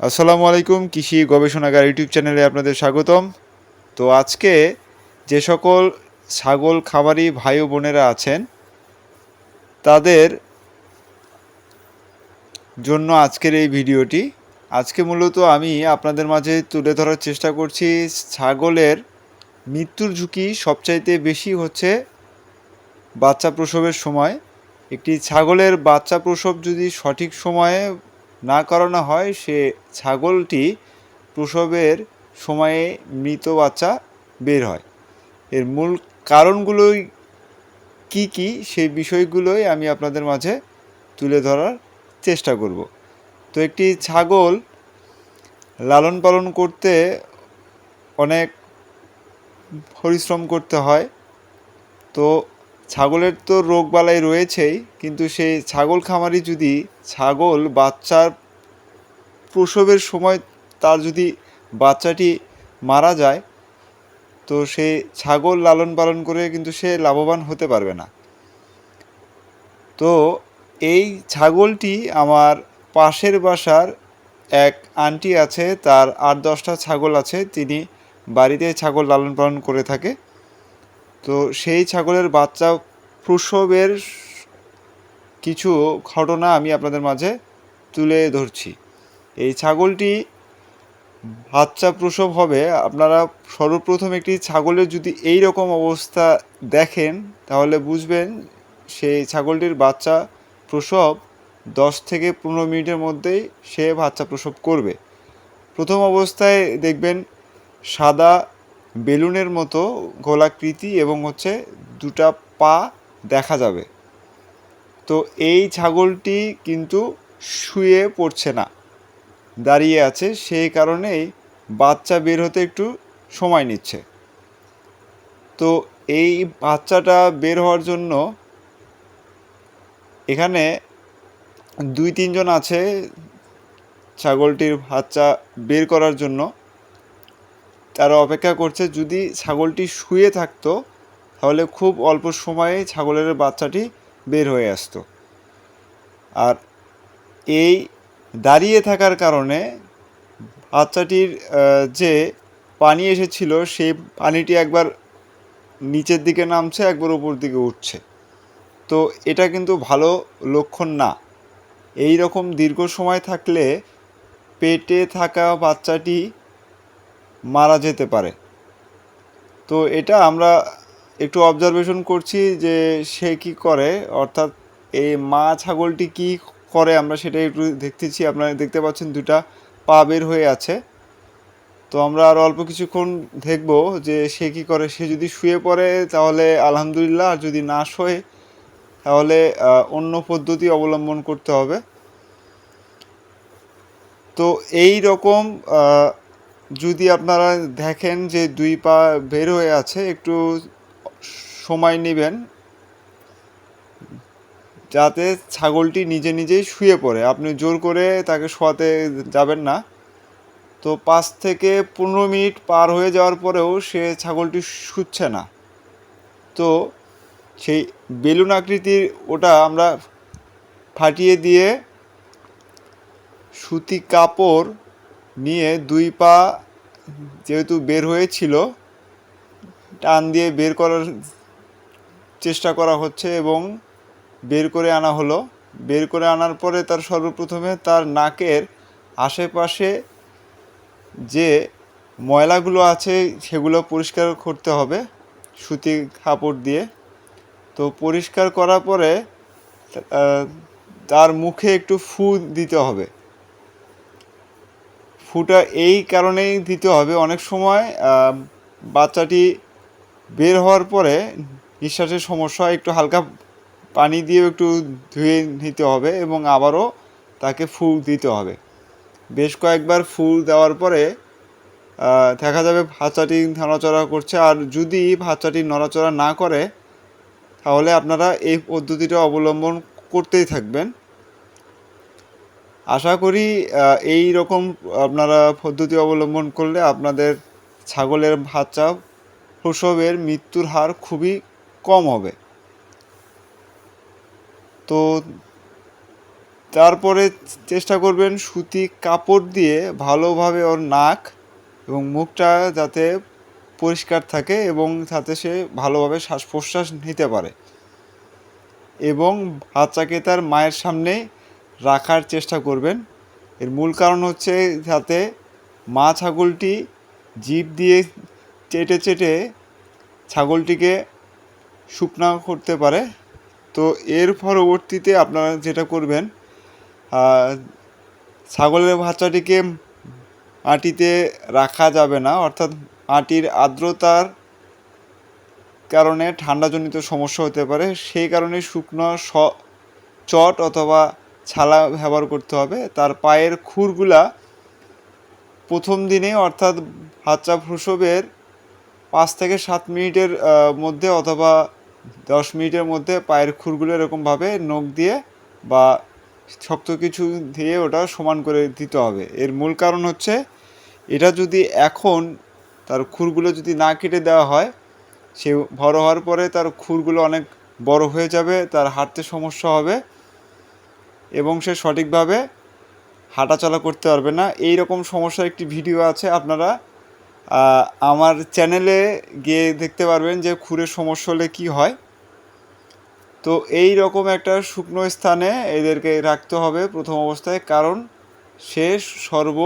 আসসালামু আলাইকুম, কৃষি গবেষণাগার ইউটিউব চ্যানেলে আপনাদের স্বাগতম। তো আজকে যে সকল ছাগল খামারি ভাই বোনেরা আছেন, তাদের জন্য আজকের এই ভিডিওটি। আজকে মূলত আমি আপনাদের মাঝে তুলে ধরার চেষ্টা করছি, ছাগলের মৃত্যুর ঝুঁকি সবচাইতে বেশি হচ্ছে বাচ্চা প্রসবের সময়। একটি ছাগলের বাচ্চা প্রসব যদি সঠিক সময়ে না করানো হয়, সে ছাগলটি প্রসবের সময়ে মৃত বাচ্চা বের হয়। এর মূল কারণগুলোই কি কি সেই বিষয়গুলোই আমি আপনাদের মাঝে তুলে ধরার চেষ্টা করব। তো একটি ছাগল লালন পালন করতে অনেক পরিশ্রম করতে হয়। তো ছাগলের তো রোগবালাই রয়েছেই, কিন্তু সেই ছাগল খামারি যদি ছাগল বাচ্চার প্রসবের সময় তার যদি বাচ্চাটি মারা যায়, তো সে ছাগল লালন পালন করে কিন্তু সে লাভবান হতে পারবে না। তো এই ছাগলটি আমার পাশের বাসার এক আন্টি আছে, তার আট দশটা ছাগল আছে, তিনি বাড়িতে ছাগল লালন পালন করে থাকে। তো সেই ছাগলের বাচ্চা প্রসবের কিছু ঘটনা আমি আপনাদের মাঝে তুলে ধরছি। এই ছাগলটি বাচ্চা প্রসব হবে, আপনারা সর্বপ্রথম একটি ছাগলের যদি এই রকম অবস্থা দেখেন, তাহলে বুঝবেন সেই ছাগলটির বাচ্চা প্রসব দশ থেকে পনেরো মিনিটের মধ্যেই সে বাচ্চা প্রসব করবে। প্রথম অবস্থায় দেখবেন সাদা বেলুনের মতো গোলাকৃতি এবং হচ্ছে দুটা পা দেখা যাবে। তো এই ছাগলটি কিন্তু শুয়ে পড়ছে না, দাঁড়িয়ে আছে, সেই কারণেই বাচ্চা বের হতে একটু সময় নিচ্ছে। তো এই বাচ্চাটা বের হওয়ার জন্য এখানে দুই তিনজন আছে ছাগলটির বাচ্চা বের করার জন্য। তারা অপেক্ষা করছে যদি ছাগলটি শুয়ে থাকতো, তাহলে খুব অল্প সময়ে ছাগলের বাচ্চাটি বের হয়ে আসতো। আর এই দাঁড়িয়ে থাকার কারণে বাচ্চাটির যে পানি এসেছিল, সেই পানিটি একবার নিচের দিকে নামছে, একবার উপর দিকে উঠছে। তো এটা কিন্তু ভালো লক্ষণ না। এই রকম দীর্ঘ সময় থাকলে পেটে থাকা বাচ্চাটি মারা যেতে পারে। তো এটা আমরা একটু অবজারভেশন করছি যে সে কি করে, অর্থাৎ এই মা ছাগলটি কি করে আমরা সেটা একটু দেখতেছি। আপনারা দেখতে পাচ্ছেন দুটা পা বের হয়ে আছে। তো আমরা আর অল্প কিছুক্ষণ দেখব যে সে কি করে। সে যদি শুয়ে পড়ে তাহলে আলহামদুলিল্লাহ, আর যদি না শোয়ে তাহলে অন্য পদ্ধতি অবলম্বন করতে হবে। তো এই রকম যদি আপনারা দেখেন যে দুই পা বের হয়ে আছে, একটু সময় নেবেন যাতে ছাগলটি নিজে নিজেই শুয়ে পড়ে। আপনি জোর করে তাকে শোয়াতে যাবেন না। তো পাঁচ থেকে পনেরো মিনিট পার হয়ে যাওয়ার পরেও সে ছাগলটি শুচ্ছে না। তো সেই বেলুন আকৃতির ওটা আমরা ফাটিয়ে দিয়ে সুতি কাপড় নিয়ে দুই পা যেহেতু বের হয়েছিল, টান দিয়ে বের করার চেষ্টা করা হচ্ছে এবং বের করে আনা হলো। বের করে আনার পরে তার সর্বপ্রথমে তার নাকের আশেপাশে যে ময়লাগুলো আছে সেগুলো পরিষ্কার করতে হবে, সুতি কাপড় দিয়ে। তো পরিষ্কার করার পরে তার মুখে একটু ফু দিতে হবে। ফুটা এই কারণেই দিতে হবে। অনেক সময় বাচ্চাটি বের হওয়ার পরে নিঃশ্বাসের সমস্যা, একটু হালকা পানি দিয়ে একটু ধুয়ে নিতে হবে এবং আবারও তাকে ফুল দিতে হবে। বেশ কয়েকবার ফুল দেওয়ার পরে দেখা যাবে বাচ্চাটি নড়াচড়া করছে। আর যদি বাচ্চাটি নড়াচড়া না করে, তাহলে আপনারা এই পদ্ধতিটা অবলম্বন করতেই থাকবেন। আশা করি এই রকম আপনারা পদ্ধতি অবলম্বন করলে আপনাদের ছাগলের বাচ্চা প্রসবের মৃত্যুর হার খুবই কম হবে। তো তারপরে চেষ্টা করবেন সুতি কাপড় দিয়ে ভালোভাবে ওর নাক এবং মুখটা যাতে পরিষ্কার থাকে এবং যাতে সে ভালোভাবে শ্বাস প্রশ্বাস নিতে পারে। এবং বাচ্চাকে তার মায়ের সামনে রাখার চেষ্টা করবেন। এর মূল কারণ হচ্ছে যাতে মা ছাগলটি জিভ দিয়ে চেটে চেটে ছাগলটিকে শুকনা করতে পারে। তো এর পরবর্তীতে আপনারা যেটা করবেন ছাগলের বাচ্চাটিকে মাটিতে রাখা যাবে না। অর্থাৎ মাটির আর্দ্রতার কারণে ঠান্ডাজনিত সমস্যা হতে পারে। সেই কারণে শুকনো চট অথবা ছালা ব্যবহার করতে হবে। তার পায়ের খুরগুলা প্রথম দিনে অর্থাৎ বাচ্চা প্রসবের পাঁচ থেকে সাত মিনিটের মধ্যে অথবা দশ মিনিটের মধ্যে পায়ের খুরগুলো এরকমভাবে নখ দিয়ে বা শক্ত কিছু দিয়ে ওটা সমান করে দিতে হবে। এর মূল কারণ হচ্ছে এটা যদি এখন তার খুরগুলো যদি না কেটে দেওয়া হয়, সে বড় হওয়ার পরে তার খুরগুলো অনেক বড় হয়ে যাবে, তার হাঁটতে সমস্যা হবে এবং সে সঠিকভাবে হাঁটাচলা করতে পারবে না। এই রকম সমস্যার একটি ভিডিও আছে, আপনারা আমার চ্যানেলে গিয়ে দেখতে পারবেন যে খুরের সমস্যা হলে কী হয়। তো এই রকম একটা শুকনো স্থানে এদেরকে রাখতে হবে প্রথম অবস্থায়, কারণ সে সর্ব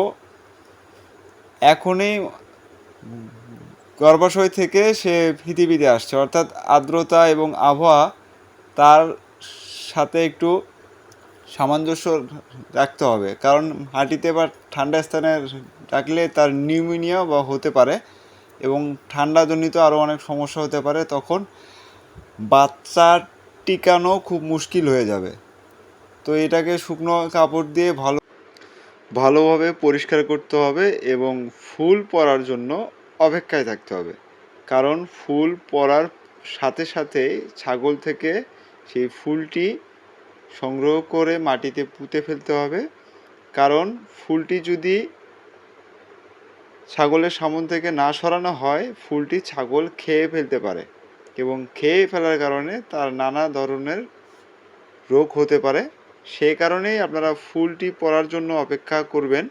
এখনই গর্ভাশয় থেকে সে পৃথিবীতে আসছে। অর্থাৎ আর্দ্রতা এবং আবহাওয়া তার সাথে একটু সামঞ্জস্য রাখতে হবে। কারণ মাটিতে বা ঠান্ডা স্থানে রাখলে তার নিউমোনিয়া বা হতে পারে এবং ঠান্ডাজনিত আরও অনেক সমস্যা হতে পারে, তখন বাচ্চা টিকানো খুব মুশকিল হয়ে যাবে। তো এটাকে শুকনো কাপড় দিয়ে ভালো ভালোভাবে পরিষ্কার করতে হবে এবং ফুল পরার জন্য অপেক্ষায় থাকতে হবে। কারণ ফুল পরার সাথে সাথে ছাগল থেকে সেই ফুলটি সংগ্রহ করে মাটিতে পুঁতে ফেলতে হবে। কারণ ফুলটি যদি ছাগলের সামন থেকে না সরানো হয়, ফুলটি ছাগল খেয়ে ফেলতে পারে এবং খেয়ে ফেলার কারণে তার নানা ধরনের রোগ হতে পারে। সেই কারণেই আপনারা ফুলটি পড়ার জন্য অপেক্ষা করবেন।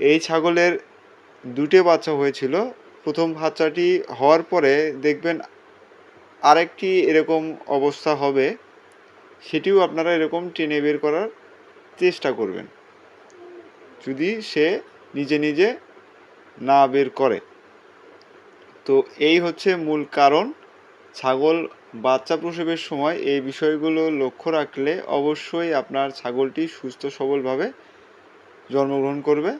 এই ছাগলের দুটি বাচ্চা হয়েছিল। প্রথম বাচ্চাটি হওয়ার পরে দেখবেন আরেকটি এরকম অবস্থা হবে, সেটিও আপনারা এরকম টেনে বের করার চেষ্টা করবেন। যদি সে নিজে নিজে না বের করে। তো এই হচ্ছে মূল কারণ। ছাগল বাচ্চা প্রসবের সময় এই বিষয়গুলো লক্ষ্য রাখলে অবশ্যই আপনার ছাগলটি সুস্থ সবলভাবে জন্মগ্রহণ করবে।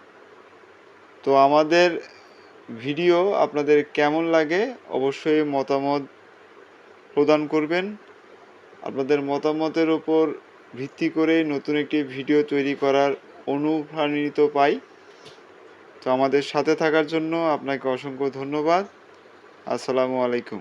তো আমাদের ভিডিও আপনাদের কেমন লাগে অবশ্যই মতামত প্রদান করবেন। আপনাদের মতামতের ওপর ভিত্তি করে নতুন একটি ভিডিও তৈরি করার অনুপ্রাণিত পাই। তো আমাদের সাথে থাকার জন্য আপনাকে অসংখ্য ধন্যবাদ। আসসালামু আলাইকুম।